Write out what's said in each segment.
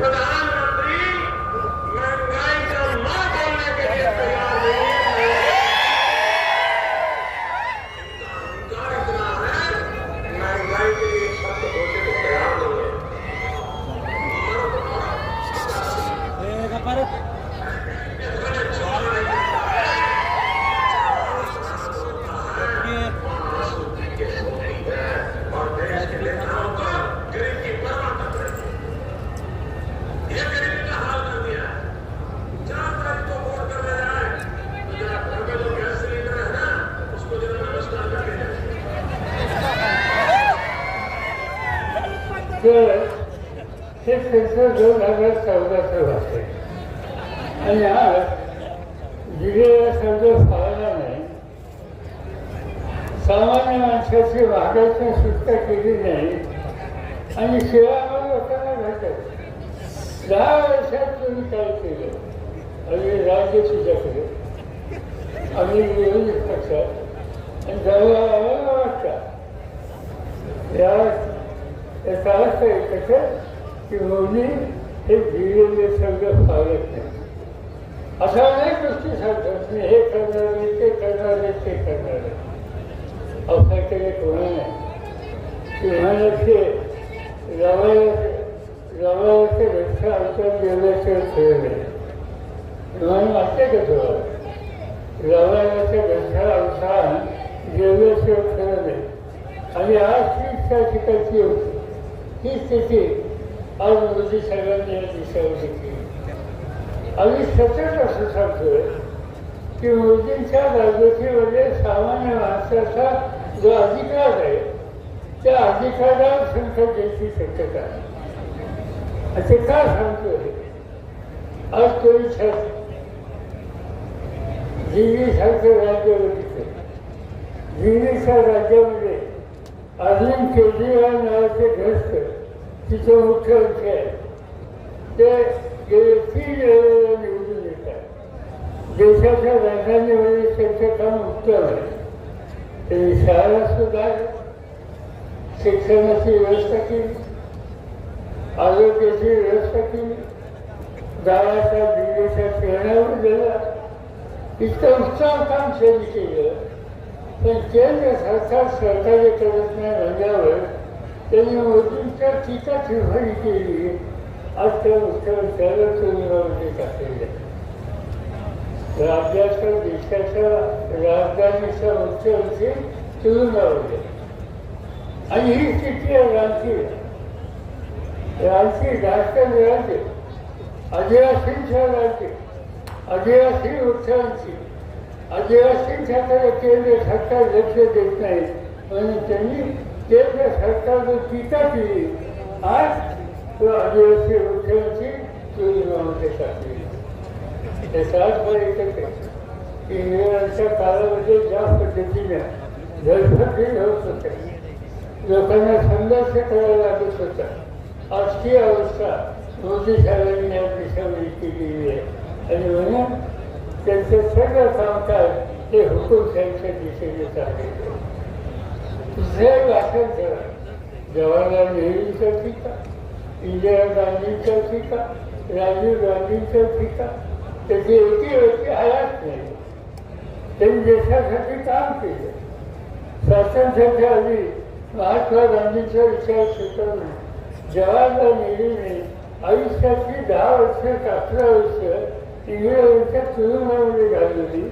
प्रधानमंत्री महंगाई का मां बोलने के लिए तैयार नहीं है इनका अहंकार इतना है महंगाई के लिए एक शब्द बोलने को तैयार नहीं है और देश के नेताओं को गरीब की परवाह तक नहीं ये गरीबी का हाल कर दिया है चार तारीख को वोट करने जाए तो जरा घर में जो गैस सिलेंडर है ना उसको जरा नमस्कार करके जाए तर हे सेन्सर दोन हजार चौदाचं वाचते आणि आज दिलेला शब्द पाळला नाही. सामान्य माणसाची महागाईची सुटका केली नाही. आणि शिवाय लोकांना भेटत. दहा वर्षात तुम्ही काय केलं? आणि राज्य तुझ्याकडे आम्ही विरोधी पक्षात आणि जवळ आम्हाला वाटतं या याचा अर्थ एकच आहे की मोदी हे दिलेले शब्द पाहत नाही. अशा अनेक गोष्टी सांगतात. मी हे करणार आहे ते करणार आहे ते करणार आहे. अवसाकडे कोणी नाही की म्हणाले रामायणाचे रवायचे रक्षा गेल्याशिवाय खेळ नाही. म्हणून वाटते का तुला रवायच्या रक्षा अनुसार गेल्याशिवाय खेळ नाही. आणि आज ही इच्छा शिकायची होती ही स्थिती आज मोदी साहेबांनी या दिशेवर घेतली. आम्ही सतत असं सांगतोय की मोदींच्या राजवटीमध्ये सामान्य माणसाचा जो अधिकार आहे त्या अधिकारावर संकट यायची शक्यता आहे. ते का सांगतोय? आज तो दिल्लीसारखं राज्य बघितलं दिल्लीच्या राज्यामध्ये अरविंद केजरीवाल नावाचे ग्रस्त तिचं मुख्यमंत्री आहे ते गेले तीन वेळेला निवडून येतात देशाच्या राजधानीमध्ये म्हणजे त्यांचं काम उत्तम आहे. त्यांनी शाळा सुद्धा शिक्षणाची व्यवस्था केली. आरोग्याची व्यवस्था केली. गावाच्या दिल्लीच्या खेळण्यावर गेला. इतकं उत्तम काम त्यांनी केलं. पण केंद्र सरकार सहकार्य करत नाही म्हणल्यावर त्यांनी मोदींच्या टीका टिप्पणी केली. आज त्या मुख्यमंत्र्याला तुरुंगामध्ये टाकलेले आहे. राज्याच्या देशाच्या राजधानीचा मुख्यमंत्री तुरुंगामध्ये आणि ही स्थिती आहे रांची. रांची राष्ट्र राज्य आदिवासींच्या राज्य आदिवासी मुख्यमंत्री आदिवासी आदिवासींच्याकडे केंद्र सरकार लक्ष देत नाही. आणि त्यांनी केंद्र सरकारवर टीका केली. आज तो आदिवासी वृक्षांची तुरुंगामध्ये टाकली त्याचा अर्थ एकच आहे की इंग्रजांच्या काळामध्ये ज्या पद्धतीने धडपडी होत होते लोकांना संघर्ष करावा लागत होता. आज ती अवस्था मोदी साहेबांनी या देशामध्ये केलेली आहे. आणि म्हणून सगळं सांगतात ते हुकूमशाहीच्या दिशेने चालले. दुसऱ्या भाषण करा जवाहरलाल नेहरूंचा टीका इंदिरा गांधींचा टीका राजीव गांधींचा टीका त्याची एकही व्यक्ती आयात नाही. त्यांनी देशासाठी काम केलं. स्वातंत्र्याच्या आधी महात्मा गांधींचा विचार सुचवला जवाहरलाल नेहरूने आयुष्याची दहा वर्ष अकरा वर्ष इंग्रजांच्या तुरुंगामध्ये घालवली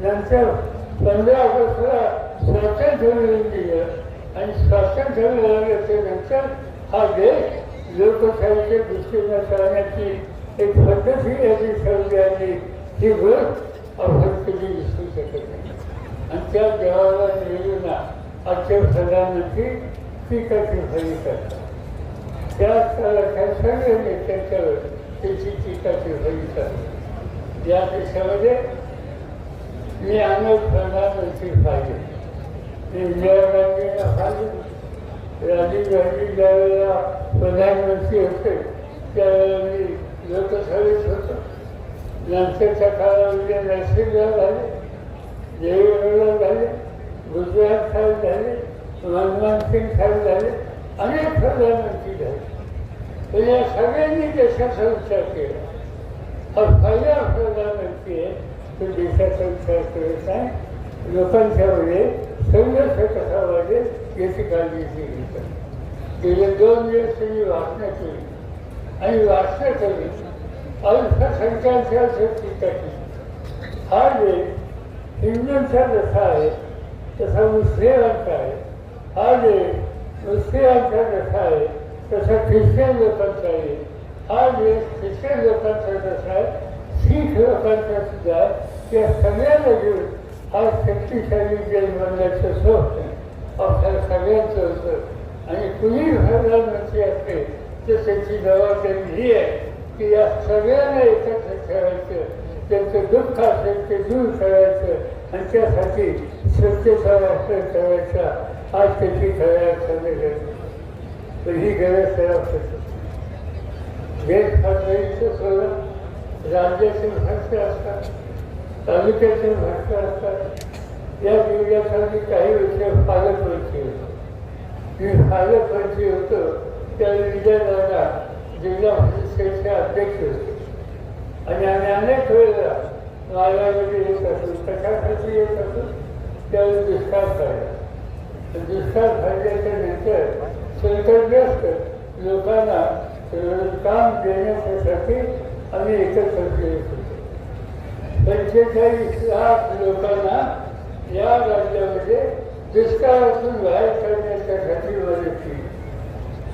नंतर पंधरा ऑगस्टला स्वातंत्र्य मिळून दिलं आणि स्वातंत्र्य मिळाल्याच्या हा देश लोकशाहीच्या दृष्टीने चालण्याची एक पद्धती याची ठरली आली ही गोष्ट आपण कधी विसरू शकत नाही. आणि त्या जवाहरलाल नेहरूंना आजचे प्रधानमंत्री टीका टिप्पणी करतात. त्या काळाच्या सर्व नेत्यांच्यावर त्याची टीका टिप्पणी या देशामध्ये मी अनेक प्रधानमंत्री पाहिजे मी इंदिरा गांधींना पाहिजे राजीव गांधी ज्यावेळेला प्रधानमंत्री होते त्यावेळेला मी लोकसभेत होतो. नंतरच्या काळामध्ये नरसिंहराव झाले देवेगौडा झाले गुजरात साहेब झाले मनमोहन सिंग साहेब झाले अनेक प्रधानमंत्री झाले. तर या सगळ्यांनी देशाचा विचार केला. हा पहिला प्रधानमंत्री आहे तो देशाचा विचार करायचा आहे लोकांच्यामध्ये संघर्ष कसा वाढेल याची काळजी घेतली गेले दोन दिवस त्यांनी वाचना केली. आणि वाचना केली. अल्पसंख्याकांच्या टीका केली हा देश इंग्लंडचा जसा आहे तसा मुस्लिमांचा आहे. हा देश मुस्लिमांचा जसा आहे तसं ख्रिश्चन लोकांचं आहे. हा देश ख्रिश्चन लोकांचा जसा आहे. शीख लोकांचा सुद्धा या सगळ्यांना घेऊन हा शक्तिशाली देश बनण्याचं स्वप्न आपल्या सगळ्यांचं होतं. आणि कुणी प्रधानमंत्री असते तर त्याची जबाबदारी ही आहे की या सगळ्यांना एकत्र ठेवायचं त्यांचं दुःख असेल ते दूर करायचं आणि त्यासाठी सत्तेचा वापर करायचा आज त्याची खऱ्या संधी पण ही गरज त्याला देश राज्याचे भ्रष्ट असतात तालुक्याचे भ्रष्ट असतात. या जिल्ह्यासाठी काही विषय पालकमंत्री होतो. मी पालकमंत्री होतो त्या विजयदादा जिल्हा परिषदेचे अध्यक्ष होते. आणि आम्ही अनेक वेळेला मालामध्ये येत असू कशासाठी येत असू त्यावेळी दुष्काळ पडला. दुष्काळ पडल्याच्या नंतर संकटग्रस्त लोकांना काम देण्यासाठी आम्ही एकत्र येत. पंचेचाळीस लाख लोकांना या राज्यामध्ये दुष्काळातून बाहेर काढण्याच्यासाठी मदत केली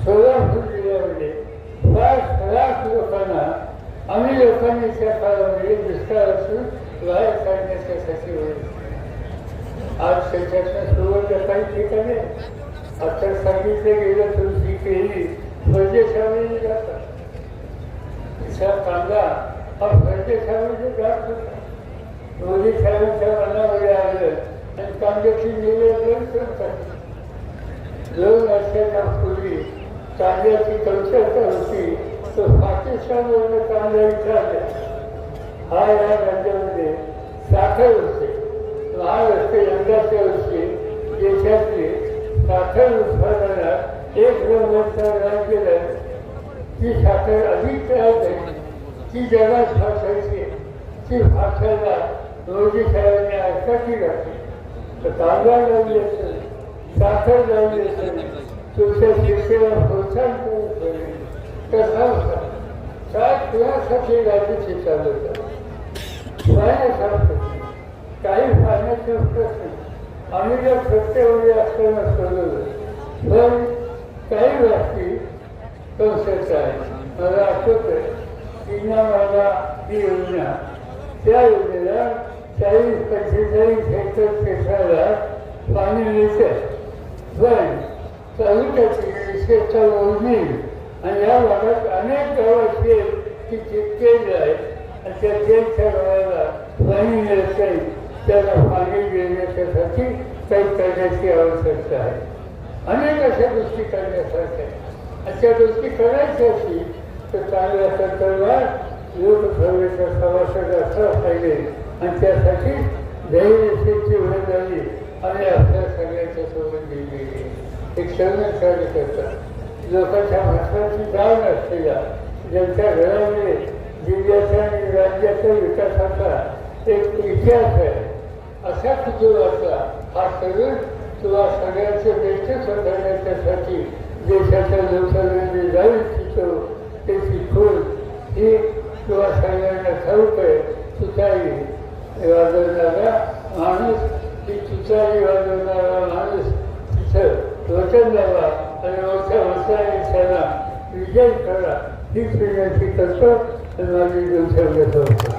सोलापूर जिल्ह्यामध्ये पाच लाख लोकांना आम्ही लोकांनी त्या काळामध्ये दुष्काळातून बाहेर काढण्याच्यासाठी मदत केली आज त्याच्यातनं सुरुवात काही ठिकाणी आता सांगितलं गेलं तुलसी केली म्हणजे परदेशामध्ये जातात. तिचा कांदा हा म्हणजे परदेशामध्ये जात होता. दोन्ही शाळेच्या मनामध्ये आलं. आणि कांद्याची निवेदन करतात. दोन वर्षांपूर्वी कांद्याची कमतरता होती तर पाकिस्तानवरून कांदा विचारला हा या राज्यामध्ये साखर होते. महाराष्ट्र यंदाच्या वर्षी देशातली साखर उत्पादनाला एक नंबरचा राज्य आहे ती साखर अधिक तयार झाली. ती जगात फासायची ती फासायला रोजी साहेबांनी अटकाची घातली तर कांदा लावली असेल साखर लावली असेल तुमच्या शिक्षेला प्रोत्साहन करून ठेवले. तर होता काय कुणासाठी राज्याची चालवतात. पाण्यासारखं काही पाण्याचे प्रश्न आम्ही जर सत्तेमध्ये असताना सोडवलं पण काही गोष्टी कौशलच्या आहे. मला आठवतं किंवा मला ही योजना. त्या योजनेला चाळीस पंचेचाळीस हेक्टर क्षेत्राला पाणी मिळते. पण तालुक्याची विशेषता मोजणी आणि या भागात अनेक गावं अशी आहेत की चितकेज आहेत आणि त्या तेलच्या गावाला पाणी मिळत नाही. त्याला पाणी देण्याच्यासाठी काही करण्याची आवश्यकता आहे. अनेक अशा गोष्टी करण्यासारख्या अशा गोष्टी करायच्या असतील तर चांगल्या संदर्भात लोकसभेचा सभासद असला पाहिजे. आणि त्यासाठी दैवशेची झाली आणि आपल्या सगळ्यांच्या सोबत दिलेली एक सैन्य कार्यकर्ता लोकांच्या भाषणाची जाण असलेल्या ज्यांच्या घरामध्ये जिल्ह्याच्या आणि राज्याच्या विकासाचा एक इतिहास आहे. अशा कुटुंबाचा हा सगळं किंवा सगळ्याचे नेतृत्व करण्याच्यासाठी देशाच्या लोकसभेमध्ये जाऊ इच्छितो ते शिकून ही किंवा सगळ्यांना ठाऊक आहे तुतारी वाजवणारा माणूस ही तुतारी वाजवणारा माणूस तिथं वचन द्यावा आणि मोठ्या वचनाने त्याला विजय करा ही फिरण्याची तत्व माझी दोन शब्द करतो